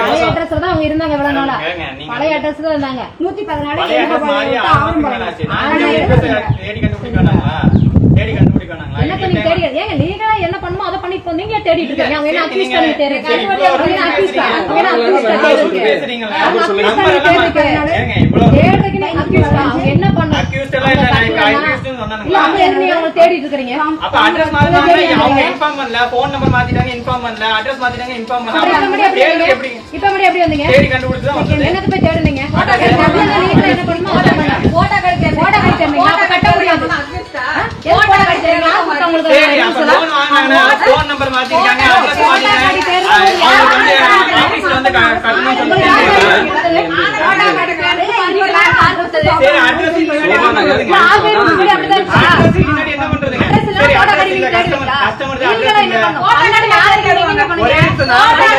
பழைய அட்ரஸ்ல தான் அவங்க இருந்தாங்க இவ்வளவு நாளா. பழைய அட்ரஸ் தான் இருந்தாங்க நூத்தி பதினாலு ஆவணம் மாசத்துக்கு மேல ஆச்சு. நான் ஆனா தேடி எடுத்துக்கங்க. கண்டு- தேடி கண்டுபிடிக்க வேணாங்களா? தேடி நீங்க இன்னைக்கு தேடி ஏங்க லீகலா என்ன பண்ணுமோ அதை பண்ணி இப்போ நீங்க தேடிட்டு இருக்கீங்க அவங்க என்ன அக்யூஸ் நீங்க- பண்ணி தேடி சரி, இருக்காங்க இவ்வளவு அவங்க என்ன பேசுறீங்க. அவங்க என்ன accuse பண்ணி இவ்வளவு தேடி இருக்கு. பேசுறீங்களா? அவங்க பண்ணி தேடுறதுக்கு என்ன பண்ண எல்லாம் இல்ல, நான்? இல்ல அவங்க நீங்க தேடிட்டு இருக்கீங்க அப்ப அவங்க inform பண்ணல. phone number மாத்திட்டாங்க, inform பண்ணல. address மாத்திட்டாங்க, inform பண்ணல. தேடி வந்தீங்க? எப்படி? இப்ப மறுபடியும் எப்படி வந்தீங்க தேடி கண்டுபிடிச்சு தான் வந்தது. என்னத்த போய் தேடுனீங்க என்ன பண்ணுமோ அதை பண்ண போட்டோ கழிச்சு போட்டோ கழிச்சு தரீங்களா? அப்ப கட்ட முடியாது ஆ? எதுக்கு போட்டோ கழிச்சு தரீங்க? யார் கொடுத்தா உங்களுக்கு சரி, rules அப்ப எல்லாம்? phone வாங்குனாங்கன்னா, phone number மாத்திருக்காங்க, address மாத்திருக்காங்க. அவங்களுக்கு வந்து office ல வந்து க- கட்டணும்னு சொல்லி உங்களுக்கு யார் தெரிஞ்சுக்கலாம். கொடுத்தது? சரி, address க்கு முன்னாடி என்ன பண்றதுங்க? ஆல்ரெடி முன்னாடி அப்படிதான் இருந்துச்சா? address க்கு முன்னாடி என்ன பண்றதுங்க? address இல்ல, சரி, photo address கழிச்சு இல்ல, customer- தேடுவீங்களா? customer க்கு நீங்களா address என்ன இல்ல. பண்ணணும்? பன்னெண்டு மாதத்துக்கு நீங்க என்ன பண்ணீங்க? ஒரே நிமிஷம்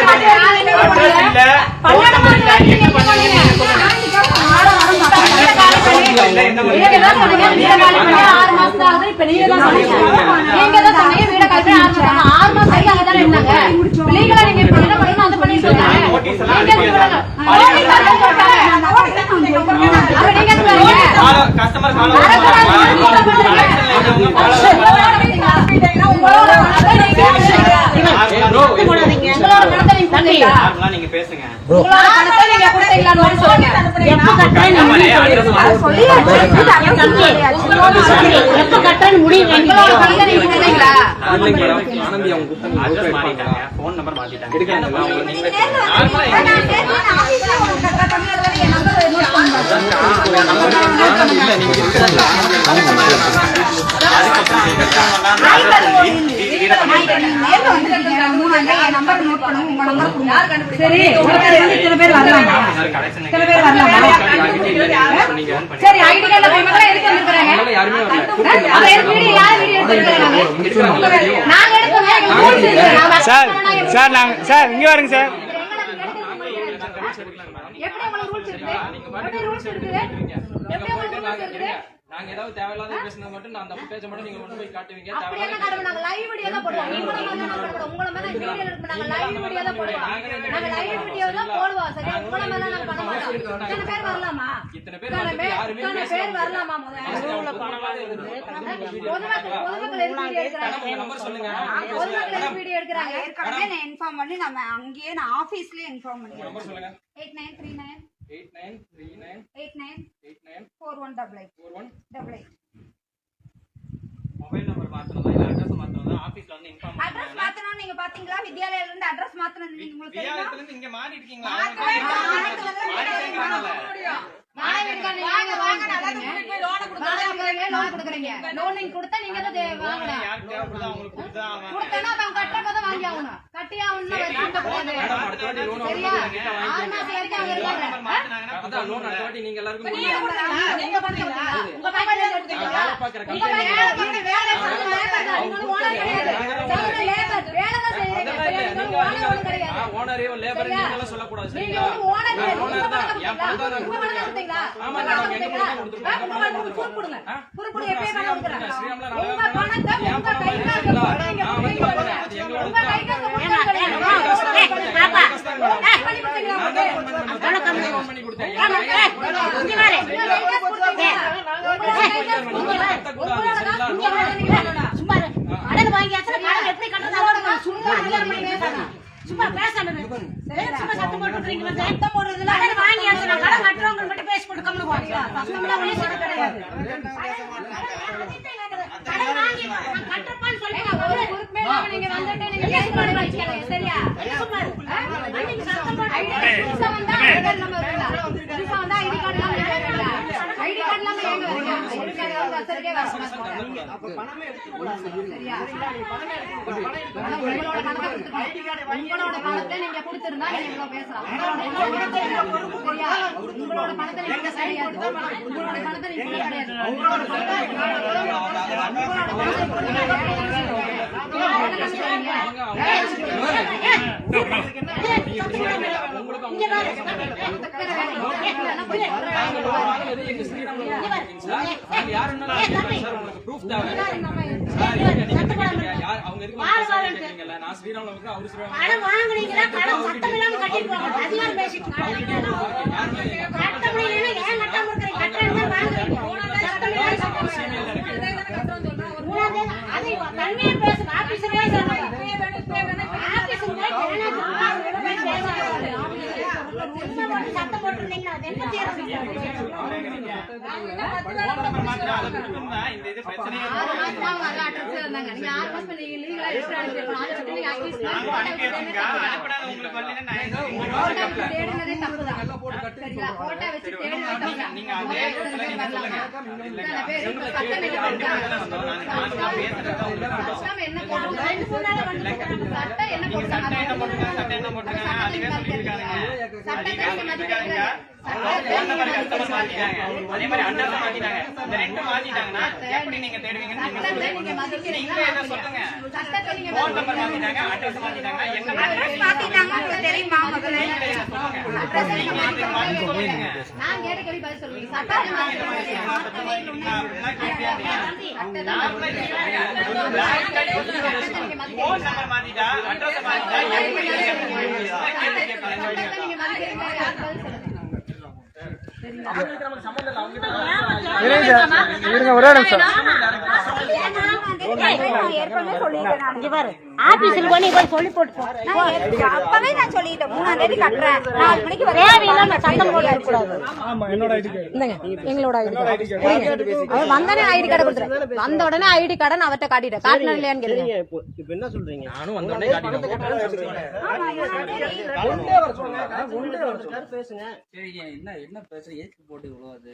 பண்ணீங்க? இல்ல, phone number இல்ல, என்ன பண்ணீங்க? இல்ல, என்ன நீங்க தான் சொன்னீங்க, வீட காலி பண்ணி ஆறு மாசம் ஆகுது. இப்ப நீங்க தான் சொன்னீங்க. நீங்க தான் சொன்னீங்க, வீட காலி பண்ணி ஆறு மாசம் ஆகுது. ஆறு மாசம் வரைக்கும் அங்கதானே இருந்தாங்க. இப்ப legally நீங்க இப்ப என்ன பண்ணணும், அதை பண்ணிட்டு இருக்காங்க. Notice எல்லாம் நீங்க எதுக்கு அனுப்பிடுறாங்க. விடணும்? Notice எல்லாம் போட்டாங்க. அப்ப நீங்க எதுக்கு வரீங்க? Follow- customer follow அரசு பண்ணுவாங்க. வந்து நீங்க Collection பண்ணுங்க. ல இருக்கவங்க follow பண்ணுவாங்க. உங்களோட பணத்தை நீங்க கொடுத்தீங்களா? யாருக்கெல்லாம் நீங்க பேசுங்க. உங்களோட பணத்தை நீங்க பேசுங்க உங்களோட பணத்தை நீங்க கொடுத்தீங்களான்னு சொல்லுங்க. எப்ப. எப்ப முடிவு பணத்தை நீங்க கொடுத்தீங்களா? ஆனந்தி அவங்க மாத்திட்டாங்க. மாத்திட்டாங்க. நார்மலா அதுக்கப்புறம் சரி சரி ஐடி கார்டுல போய் எதுக்கு வந்திருக்காங்க அதனால யாருமே வரல அப்ப எதுக்கு வீடியோ யார் வீடியோ எடுத்துருக்காங்க நாங்க இருக்கு சார் சார் நாங்க சார் இங்க வருங்க சார் எப்படி உங்களுக்கு ரூல்ஸ் இருக்கு எப்படி ரூல்ஸ் இருக்குது எப்படி உங்களுக்கு ரூல்ஸ் இருக்குது நாங்க ஏதாவது தேவையில்லாத பேசினா மட்டும் நான் அந்த ஃபுட்டேஜ் மட்டும் நீங்க கொண்டு போய் காட்டுவீங்க. அப்படி என்ன காரணம் நாங்க லைவ் வீடியோ தான் போடுவோம். நீங்க மேல நாங்க போடுவோம். உங்கள மேல வீடியோ எடுக்க நாங்க லைவ் வீடியோ தான் போடுவோம். நாங்க லைவ் வீடியோ தான் போடுவோம். சரியா உங்கள மேல நாங்க பண்ண மாட்டோம். இத்தனை பேர் வரலாமா? இத்தனை பேர் இத்தனை வந்துட்டு பேர் யாருமே இத்தனை பேர் வரலாமா முதல்ல? பொதுமக்கள் பொதுமக்கள் எதுக்கு வீடியோ எடுக்கிறாங்க? நம்பர் சொல்லுங்க. பொதுமக்கள் எதுக்கு வீடியோ எடுக்கிறாங்க? ஏற்கனவே நான் இன்ஃபார்ம் பண்ணி நம்ம அங்கேயே நான் ஆபீஸ்லயே இன்ஃபார்ம் நம்பர் சொல்லுங்க. Nine nine. Eight nine three nine eight nine eight nine four one double eight four one double eight mobile number மாத்தணும்? இல்ல அட்ரஸ் மாத்தணும்? ஆபீஸ்ல வந்து இன்ஃபார்ம் அட்ரஸ் பண்ணுவாங்க மாத்தணும் நீங்க பாத்தீங்களா? வித்யாலயில இருந்து அட்ரஸ் மாத்தணும் நீங்க உங்களுக்கு தெரியுமா? இருந்து இங்க மாறி இருக்கீங்களா வீட்டுக்காரர் நீங்க வாங்க லோன் கொடுக்குறீங்க. லோன் நீங்க கொடுத்தா நீங்க தான் அவங்களுக்கு கொடுத்தா அவன் கொடுத்தனா அவன் கட்டுறப்ப தான் வாங்கி ஆகணும். வாட்டி லோன் சரியா? ஆறு மாசம் வரைக்கும் அவங்க இருக்காங்க நீங்க எல்லாருக்கும் நீங்க? உங்க? உங்க? வேலை. நீங்க கிடையாது. வேலை தான் கிடையாது. ஓனரே லேபர் ஓனர் உங்க தான். பணத்தை என் பணத்தை தான் நான் உங்க பணத்தை கொடுத்துருக்கேன் கொடுத்தீங்களா? ஆமா, உங்க நான் கொடுத்தீங்களா? எப்பயே கொடுக்குறேன். பணத்தை மாதிரி சும்மா இரு. கடன் வாங்கியாச்சுன்னா கடன் எப்படி கட்டுறது சும்மா சும்மா பேசாம சும்மா சத்தம் போட்டுட்டு கடன் கடன் கட்டுறவங்க மட்டும் பேசி போட்டு கம்முனு போங்க. சொல்ல கிடையாது. கடன் வாங்கி கட்டுறப்பான்னு சொல்லி இல்லாம நீங்க வந்துட்டு நீங்க பேசுறது வச்சுக்காதீங்க, சரியா? சும்மா சத்தம் போட்டு ஐடி புதுசா வந்தா ஆதார் நம்பர் இருக்குல்ல? புதுசா வந்தா ஐடி கார்டு இல்லாம ஏங்க ஐடி கார்டு இல்லாம ஏங்க வரீங்க? ஐடி கார்டு வந்து அசலுக்கே வர மாட்டாங்க. சரியா? ஆனா உங்களோட பணத்தை கொடுத்துக்கணும். உங்களோட பணத்தை நீங்க கொடுத்திருந்தா நீங்க இவ்வளவு பேசலாம். உங்களோட பணத்தை சரியா? உங்களோட பணத்தை நீங்க கொடுக்க கிடையாது. உங்களோட பணத்தை நீங்க கிடையாது. உங்களோட பணத்தை உங்களோட பணத்தை கொடுக்க கிடையாது. என்ன சொல்றீங்க? உங்களுக்கு இங்க வாரு. நாங்க loan வாங்கினது சொல்லுங்க. இந்த இது பிரச்சனையே ஆறு அவங்க அங்க address இருந்தாங்க. நீங்க ஆறு மாசமா நீங்க legal ஆ register அதை விட்டு நீங்க accuse வச்சு வச்சிருக்கா தேடுனதே அனுப்பினாத உங்களுக்கு வரலன்னா என்ன photo வச்சு தேடுனதே தப்புதான். சரிங்களா? நீங்க அதே சட்டம் என்ன போடுறாங்க? என்ன போடுறாங்க? ரெண்டு மூணு நாளா வந்து சட்டம் என்ன நீங்க சட்டம் என்ன போடுறாங்க? போட்டுருக்காங்க அதே மாதிரி அட்ரஸ் மாத்திட்டாங்க இந்த ரெண்டும் மாத்திட்டாங்கன்னா எப்படி நீங்க தேடுவீங்கன்னு நீங்க என்ன சொல்லுங்க போன் நம்பர் மாத்திட்டாங்க அட்ரஸ் மாத்திட்டாங்க என்ன மாத்திட்டாங்க தெரியுமா முதல்ல நான் கேட்ட கேள்வி பதில் சொல்லுவீங்க சட்டத்தை போன் நம்பர் மாத்திட்டா அட்ரஸ் மாத்திட்டா எப்படி இருங்க ஒரே நிமிஷம் இங்க பாரு. ஆபீஸுக்கு போய் நீ போய் சொல்லி போட்டு போ. அப்பவே நான் சொல்லிட்டேன். மூணாம் தேதி கட்டுறேன். நாலு மணிக்கு தேவையில்லாம சத்தம் ஐடி கார்டு. எங்களோட ஐடி கார்டு. அவர் வந்தானே ஐடி கார்டு கொடுத்துரு. வந்த உடனே ஐடி கார்டை நான் அவர்கிட்ட காட்டிட்டேன் காட்டினா இல்லையான்னு கேளுங்க. இப்போ என்ன சொல்றீங்க? நானும் வந்த உடனே பேசுங்க. சரி என்ன என்ன எதுக்கு போட்டு இவ்வளோ அது?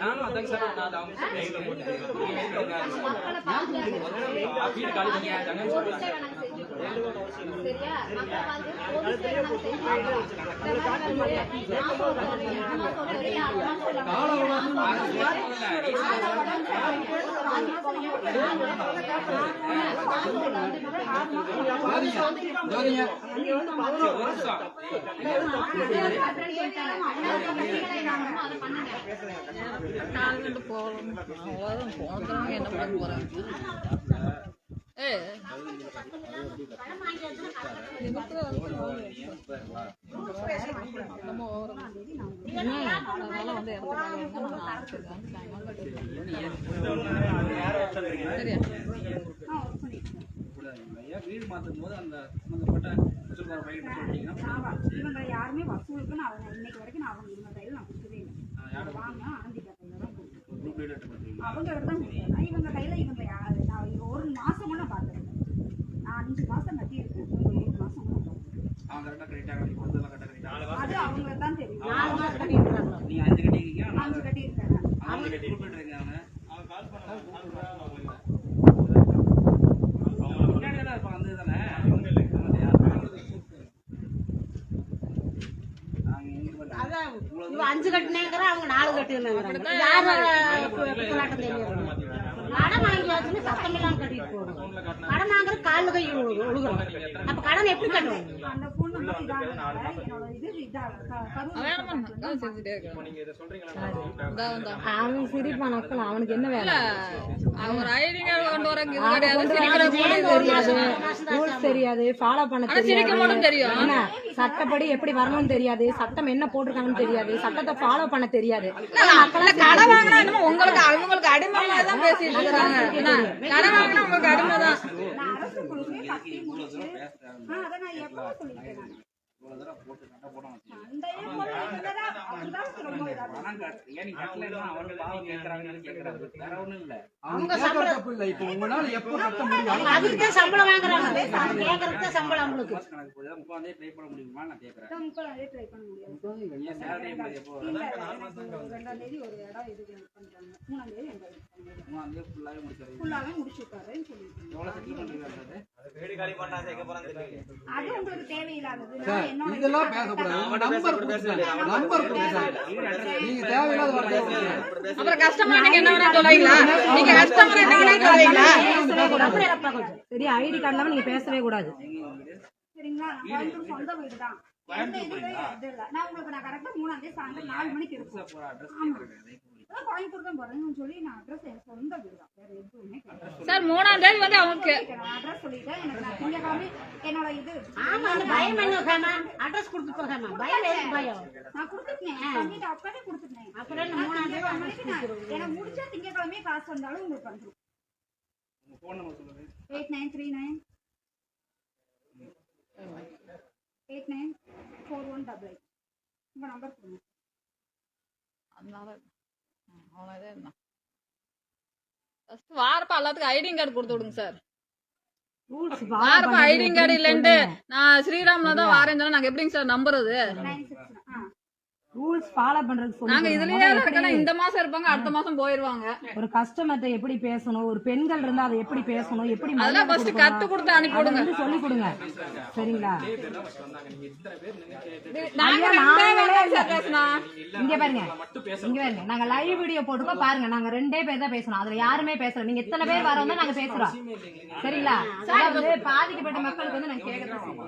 நானும் அதான் சார் நான் அவங்க வீடு காலி பண்ணி சரியா மக்களை பார்த்து போலீஸ்ல நாங்க செஞ்சோம். இந்த மாதிரி வந்து நான் சொல்றேன், நான் சொல்றேன், நான் சொல்றேன். ஐயா வீடு போது அந்த வசூல்கார பையன் சொல்லிட்டீங்கன்னா இவங்க யாருமே வசூலுக்கு நான் அவங்க இன்னைக்கு வரைக்கும் நான் அவங்க இவங்க கையில நான் கொடுக்கவே இல்லை வாங்க ஆனந்தி தான் அவங்க தான் கொடுத்தேன் இவங்க கையில இவங்க யாரு நான் இவங்க ஒரு மாசம் கூட பார்த்தேன் நான் அஞ்சு மாசம் கட்டி இருக்கேன் இவங்க ஒரு மாசம் கூட பார்த்தேன் அவங்க கரெக்டாக கரெக்டாக கட்டி கொடுத்ததெல்லாம் கரெக்டாக கரெக்டாக அது அவங்க தான் தெரியும் நாலு மாசம் கட்டிட்டு இருக்காங்க. நீங்க அஞ்சு கட்டி அவங்க இருக்காங்க கட்டினேங்கிற அவங்க நாலு கட்டினாங்க யாரு பித்தலாட்டம் தெரியாது கடன் வாங்கி வச்சுன்னு சத்தம் இல்லாம கட்டிட்டு போகணும். கடன் வாங்குற காலில் கை விழு- விழுகுறோம் அப்ப கடன் எப்படி கட்டுவோம்? அவன் சிரிப்பான் அவனுக்கு என்ன வேலை? அவர் ஐடி கார்டு கொண்டு வரக்கு இது அவன் கிடையாது. கொண்டு சிரிக்கிற வர போல நேம் தெரியாது மாசம் ரூல்ஸ் தெரியாது. ஃபாலோ பண்ண ஆனா சிரிக்க மட்டும் தெரியாது சட்டப்படி எப்படி வரணும்னு தெரியாது. சட்டம் என்ன போட்டிருக்காங்கன்னு தெரியாது. சட்டத்தை ஃபாலோ பண்ண தெரியாது. கடை வாங்கினா உங்களுக்கு அவங்களுக்கு அடிமை தான் பேசிட்டு இருக்காங்க. என்ன? கடை வாங்கினா உங்களுக்கு அடிமை தான். நான் அரசு குழுவே கட்டி முடிச்சு இவ்வளவு தடவை போட்டு சண்டை போட அந்த இது போல இருந்ததா அப்படிதான் ரொம்ப இதா இருக்கு. பணம் கட்டு ஏன் நீ கட்டலைன்னா அவரு பாவம் கேட்கறாங்கன்னு கேட்கறாரு வேற ஒண்ணும் இல்ல அவங்க கேட்கறது தப்பு இல்ல இப்ப உங்களால எப்ப கட்ட முடியும் அதுக்கு தான் சம்பளம் வாங்குறாங்க கேட்கறதுக்கு தான் சம்பளம் அவங்களுக்கு மாச கணக்கு போய் தான் முக்காந்தே ட்ரை பண்ண முடியுமா நான் கேட்கறேன் தான் முப்பதாம் தேதி try பண்ண முடியாது. ஏன் சேலரி எப்போ இல்ல, எனக்கு ஒரு ரெண்டாம் தேதி ஒரு இடம் இதுக்கு பண்றாங்க. மூணாம் தேதி எங்க இது பண்ணுவாங்க. மூணாந்தே ஃபுல்லாவே முடிச்சிருக்கீங்க ஃபுல்லாவே முடிச்சு விட்டாருன்னு சொல்லிருக்கீங்க. எவ்வளவு செட்டில் பண்றீங்க அது உங்களுக்கு தேவையில்லாதது நான் சார் என்னோட இதெல்லாம் பேசக்கூடாது. நம்பர் நம்பர் நீங்க தேவையில்லாத வார்த்தையை கொடுங்க. அப்புறம் கஸ்டமர் நீங்க என்ன வேணா சொல்லுவீங்களா நீங்க கஸ்டமர் என்ன வேணா சொல்லுவீங்களா சரி ஐடி கார்டு இல்லாம நீங்க பேசவே கூடாது. சரிங்களா? சொந்த வீடு தான் நான் உங்களுக்கு நான் கரெக்டா மூணாம் தேதி சாயந்தரம் நாலு மணிக்கு இருக்கும் கோயம்புத்தூர் தான் போறேன்னு சொல்லி நான் அட்ரஸ் சொந்த வீடு தான். வேற எதுவுமே சார் மூணாம் தேதி வந்து அவங்க நான் அட்ரஸ் சொல்லிட்டேன். எனக்கு நான் என்னோட இது ஆமா அந்த பயம் அட்ரஸ் கொடுத்து போகாம பயம் எதுக்கு பயம்? நான் கொடுத்துட்டேன். பண்ணிட்டு அப்பவே கொடுத்துட்டேன். அப்புறம் மூணாம் தேதி நான் எனக்கு முடிச்சா திங்கக்கிழமையே காசு வந்தாலும் உங்களுக்கு வந்துடும் உங்க போன் நம்பர் சொல்லுங்க. Eight nine three nine eight nine four one double eight உங்க நம்பர் கொடுங்க அதனால வாரப்பா எல்லாத்துக்கும் ஐடி கார்டு கொடுத்து விடுங்க சார் வாரப்பா ஐடி கார்டு இல்லைன்ட்டு நான் ஸ்ரீராம்ல தான் வாரேன்னு சொன்னா நாங்க எப்படிங்க சார் நம்புறது? ரூல்ஸ் ஃபாலோ பண்றதுக்கு நாங்க சொல்லி இதுலயே இருக்கணும் இந்த மாசம் இருப்பாங்க அடுத்த மாசம் போயிருவாங்க. ஒரு கஸ்டமர்ட்ட எப்படி பேசணும் ஒரு பெண்கள் இருந்தா அதை எப்படி பேசணும் எப்படி அதெல்லாம் ஃபர்ஸ்ட் கத்து கொடுத்து அனுப்பி விடுங்க. வந்து சொல்லி கொடுங்க. சரிங்களா? நாங்க நாங்களே இங்க பாருங்க. இங்க பாருங்க. நாங்க லைவ் வீடியோ போட்டுக்கோ பாருங்க நாங்க ரெண்டே பேர் தான் பேசணும். அதுல யாருமே பேசல. நீங்க எத்தனை பேர் வரவங்க நாங்க பேசுறோம். சரிங்களா? அதாவது பாதிக்கப்பட்ட மக்களுக்கு வந்து நாங்க கேட்கறோம்.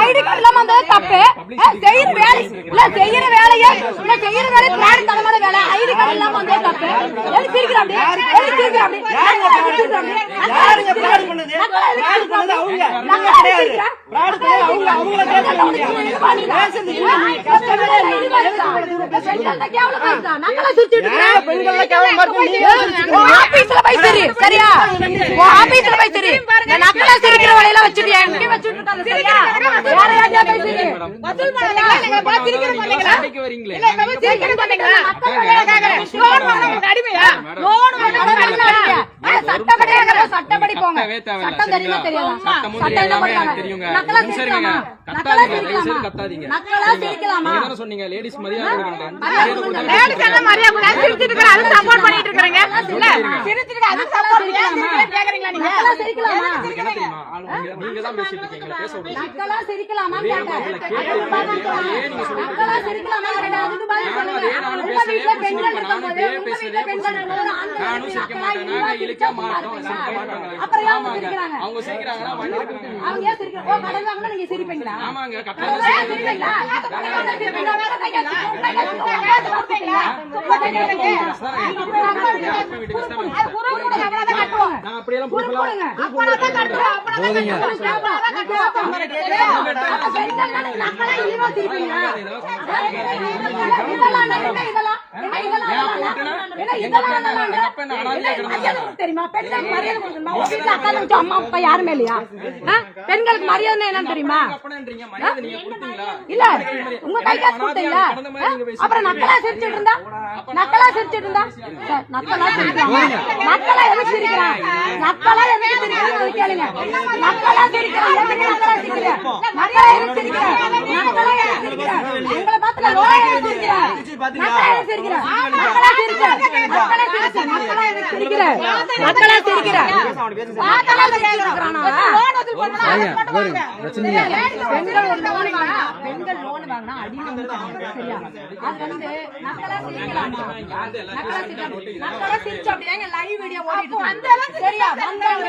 ஐடி கார்டு இல்லாம தப்பு செய்யற வேலை செய்யற வேலை தலைமுறை வேலை ஐடி கார்டு இல்லாம தப்பு யாருங்க fraud பண்ணுது? பண்ணது அவங்க. நீங்க கிடையாது. பண்ணது அவங்க. அவங்கள பேச பெண்களை கேவலம் பார்த்து நீங்க ஆபீஸ்ல போய் சரி சரியா? ஆபீஸ்ல போய் சரி நக்கலா சிரிக்கிற அடிமையா? ஆ, சட்டப்படி போங்க சட்டம் தெரியுமா? தெரியாதா நக்கலா சிரிக்கலாமா. நக்கலா சிரிக்கலாமா. நக்கலா சிரிக்கலாமா நீங்க சொன்னீங்க? லேடிஸ் மரியாதை மரியாதை. சிரிச்சிட்டு அது support பண்ணிட்டு இருக்கிறீங்க. இல்ல, சிரிச்சிட்டு இருக்க, அது support சிரிக்கலாமா? நக்கலா சிரிக்கலாமா? நீங்க தான் பேசிட்டு இருக்கீங்க. பேச விடுங்க. நக்கலா ஒரே கேட்டேன். வார்த்தையில கேட்டு அதுக்கு பதில் சொல்லுங்க. நீங்க நக்கலா நானும் உங்க பெண்கள் இருக்கும்போது, உங்க பெண்கள் இருக்கும்போது, ஆண்கள் சிரிக்க நக்கலா மாட்டேன். நாங்க இழுக்க மாட்டோம். அப்புறம் அவங்க சிரிக்கிறாங்க? அவங்க இருக்கிறாங்க அவங்க ஏன் சிரிக்கிறாங்க? ஓ, கடன் வாங்கினா நீங்க சிரிப்பீங்களா? ஆமாங்க? கடன் சிரிப்பீங்களா? நான் அப்படியெல்லாம் குரல் பொறுப்பெல்லாம் கொடுங்க. அப்பதான் கட்டுவோம், அப்பதான் கட்டுவோம். அப்பதான் கட்டுவோம். சரியா? அப்ப பெண்கள் தானே சிரிப்பீங்களா? இதெல்லாம் தெரியுமா? பெண்களுக்கு மரியாதை கொடுக்கணுமா? உங்க வீட்டுல அக்கா தங்கச்சி அம்மா அப்பா யாருமே இல்லையா? பெண்களுக்கு மரியாதை என்னன்னு தெரியுமா? இல்ல. உங்க கை காசு கொடுத்தீங்களா. அப்புறம் நக்கலா சிரிச்சிட்டு இருந்தா? நக்கலா சிரிச்சிட்டு இருந்தா? நக்கலா நக்கலா சிரிக்கிறான் எதுக்கு சிரிக்கிறான்? எதுக்கு பெண்கள் லோன் வாங்கினா பெண்கள் லோன் வாங்கினா அடிமை வந்து கிடையாது. சரியா? அது வந்து நக்கலா சிரிக்கலாமா? நக்கலா சிரிக்க நக்கலா சிரிச்சு அப்படியே லைவ் வீடியோ ஓடிட்டு இருக்கு. சரியா? வந்தவங்க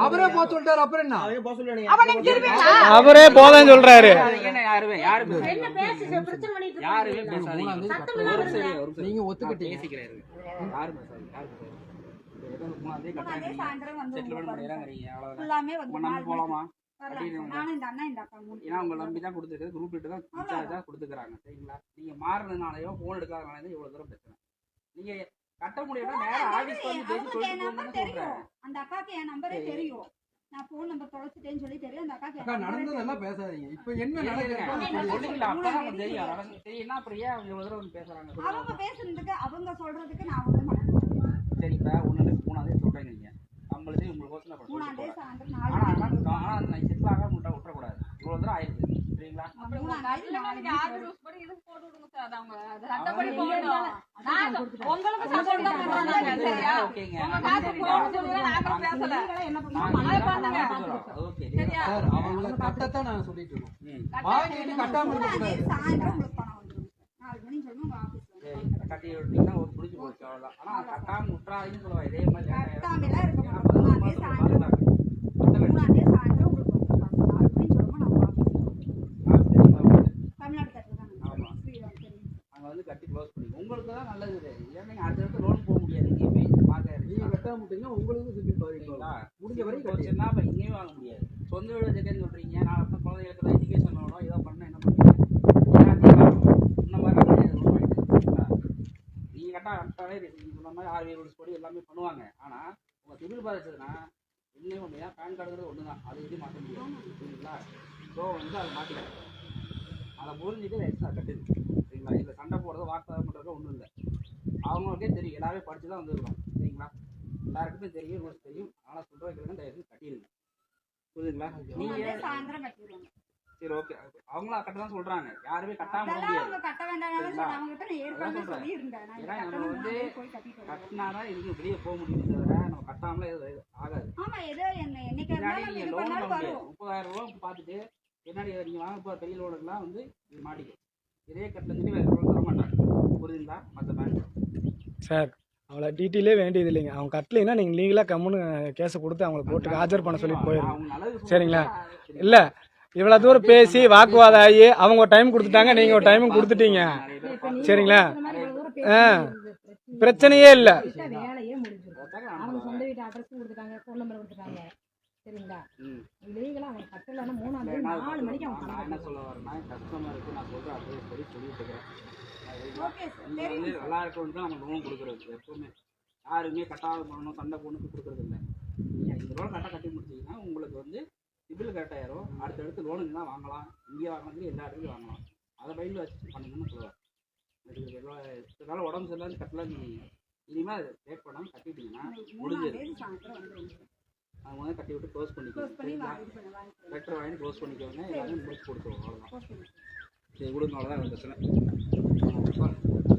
அவரை போக சொல்லிட்டாரு அப்புறம் என்ன? அவரே போதேன்னு சொல்றாரு. என்ன பேசி பிரச்சனை பண்ணிட்டு யாருமே? பேசாதீங்க. சத்தம். இல்லாம இருங்க. நீங்க. யாரு பேசாதீங்க, யாரு பேசாதீங்க. போலாமா? நானும் இந்த அண்ணா இந்த அக்கா மூணு ஏன்னா உங்களை நம்பி தான் கொடுத்துருக்குது குரூப் லீடர் தான் இன்சார்ஜா கொடுத்துக்கிறாங்க. சரிங்களா? நீங்க மாறுறதுனாலயோ போன் எடுக்காதனால தான் இவ்வளவு தூரம் பிரச்சனை. நீங்க கட்ட நேரம் வந்து பேசி சொல்லிட்டு தெரியும் சொல்றேன். அந்த அக்காக்கு என் நம்பரே தெரியும். நான் போன் நம்பர் தொலைச்சிட்டேன்னு சொல்லி தெரியும் அந்த அக்கா நம்பரே நடந்ததெல்லாம் பேசாதீங்க. இப்ப என்ன நடக்குது? தெரியும். தெரியும்னா அப்புறம் ஏன் இவ்வளவு தூரம் வந்து பேசுறாங்க. அவங்க பேசுறதுக்கு அவங்க சொல்றதுக்கு நான் ஒண்ணும் பண்ண முடியாது. சரி இப்ப ஒண்ணு ரெண்டு மூணாம் தேதி சொல்றேன் நீங்க. நம்மளுக்கு உங்களுக்கு யோசனை பண்ண மூணாம் சொல்லி தேதி போறேன் சாயந்தரம் நாலு ஆனா மணிக்கு ஆனா ஆனா நான் செட்டில் ஆகாம விட்டா விட்டுறக்கூடாது. இவ்வளவு தூரம் ஆயிருக்கு நீங்க சார். அவங்கள கட்டத்தான் நான் சொல்லிட்டு இருக்கோம். வாங்கிட்டு கட்டாம நாலு சரி கட்டி விட்டீங்கன்னா ஒரு புடிச்சு போச்சு அவ்வளவுதான். ஆனா கட்டாம விட்டுறாதீங்கன்னு சொல்லுவா. இதே மாதிரி கட்டாமலாம் இருக்க ஏன்னா மாட்டோம். பதினோரு மூணாம் தேதி மாசம் சாயந்தரம் பாதுகாப்பு. மூணாம் தேதி சாயந்தரம் உங்களுக்கு வந்துடும் நாலு மணின்னு சொல்லுவோம் நம்ம ஆபீஸ்ல ஆ, தெரியுமா உங்களுக்கு? தமிழ்நாடு தட்டு தானே ஆமா. ஸ்ரீராம் தெரியும் அங்க வந்து கட்டி க்ளோஸ் பண்ணி உங்களுக்கு தான் நல்லது இது ஏன்னா நீங்க அடுத்தடுத்து லோன் போக முடியாது எங்கேயுமே பார்க்க நீங்க கட்டாம விட்டீங்கன்னா சரிங்களா முடிஞ்ச வரைக்கும் கட்டி போச்சுன்னா இங்கேயும் வாங்க முடியாது. சொந்த வீடு செகண்ட் சொல்கிறீங்க நான் அப்போ குழந்தைகளுக்கு தான் எஜுகேஷன் வேணும் ஏதோ பண்ண என்ன பண்ணுவீங்க ஏன்னா இந்த மாதிரி கிடையாது loan வாங்கிட்டு இருக்கீங்களா? சொன்ன மாதிரி ஆர்வி ரூல்ஸ் படி எல்லாமே பண்ணுவாங்க. ஆனால் உங்கள் சிவில் பாதிச்சதுன்னா இன்னும் ஒன்று பேன் கார்டுங்கிறது ஒன்று தான் அது எதுவும் மாற்ற முடியும்? சரிங்களா ஸோ வந்து அதை மாற்றிக்கலாம் அதை புரிஞ்சுட்டு எக்ஸ்ட்ரா கட்டுது சரிங்களா? இதில் சண்டை போடுறது வாக்குவாதம் பண்ணுறது ஒன்றும் இல்லை. அவங்களுக்கே தெரியும். எல்லாமே படித்து தான் வந்துருக்கோம். சரிங்களா எல்லாருக்குமே தெரியும் ரூல்ஸ் தெரியும். ஆனால் சொல்கிற கேளுங்க தயவு கட்டிடுங்க. புரியுதுங்களா? கட்டிடுவாங்க. சரி ஓகே அவங்களும் கட்ட தான் சொல்கிறாங்க யாருமே கட்டாம நம்ம வந்து நானே போய் கட்டிட்டு வரேன். கட்டினா தான் இதுக்கு வெளியே போக முடியுமே தவிர நம்ம கட்டாமலே எதுவும் ஆகாது. நீங்க லோன் முப்பதாயிரம் ரூபா பார்த்துட்டு பின்னாடி நீங்க வாங்க போற பெரிய லோனுக்குலாம் வந்து இது மாட்டிக்கும். இதே கட்டல சொல்லி வேற லோன் தர மாட்டாங்க புரியுதுங்களா? மற்ற பேங்க் சார் அவ்வளோ டீட்டெயிலே வேண்டியது இல்லைங்க. அவங்க கட்டலைன்னா நீங்கள் லீகலாக கம்முன்னு கேஸை கொடுத்து அவங்களை கோர்ட்டுக்கு ஆஜர் பண்ண சொல்லி நல்லது சரிங்களா? இல்லை இவ்வளோ தூரம் பேசி வாக்குவாதம் ஆகி அவங்க ஒரு டைம் கொடுத்துட்டாங்க நீங்கள் ஒரு டைமும் கொடுத்துட்டீங்க. சரிங்களா? ஆ பிரச்சனையே இல்லை. வேலையே முடிஞ்சிடும் அவங்க சொந்த வீட்டு அட்ரஸ் கொடுத்துட்டாங்க ஃபோன் நம்பர் கொடுத்துட்டாங்க சரிங்களா ம். லீகலா அவங்க கட்டலன்னா மூணாம் தேதி நாலு மணிக்கு அவங்க என்ன சொல்ல வரேன்னா கஸ்டமருக்கு நான் சொல்ற அட்வைஸ் படி சொல்லிட்டு இருக்கிறேன். வந்து நல்லா இருக்கணும் தான் நம்ம லோன் கொடுக்குறது எப்பவுமே. யாருமே கட்டாத பண்ணணும் சண்டை போடணும் கொடுக்குறது இல்லை. நீங்கள் இந்த லோன் கரெக்டாக கட்டி முடிச்சீங்கன்னா உங்களுக்கு வந்து சிபில் கரெக்ட் ஆயிரும் அடுத்தடுத்து லோனுங்க தான் வாங்கலாம். இங்கே வாங்கினது எல்லா இடத்துலையும் வாங்கலாம். அதை மைண்டில் வச்சு பண்ணுங்கன்னு சொல்லுவார். இதனால உடம்பு சரியில்லாத கட்டலாம் நீ இனிமேல் லேட் பண்ணாமல் கட்டிட்டீங்கன்னா முடிஞ்சது அவங்க வந்து கட்டி விட்டு க்ளோஸ் க்ளோஸ் பண்ணி பண்ணிக்கலாம் வா- இது பண்ண வாங்கிக்கலாம் லெட்டர் வாங்கி க்ளோஸ் பண்ணிக்கோங்க. எல்லாமே முடிச்சு கொடுத்துருவோம். அவ்வளோதான் சரி கொடுங்க அவ்வளோதான் பிரச்சனை. நீங்கள் க்ளோஸ்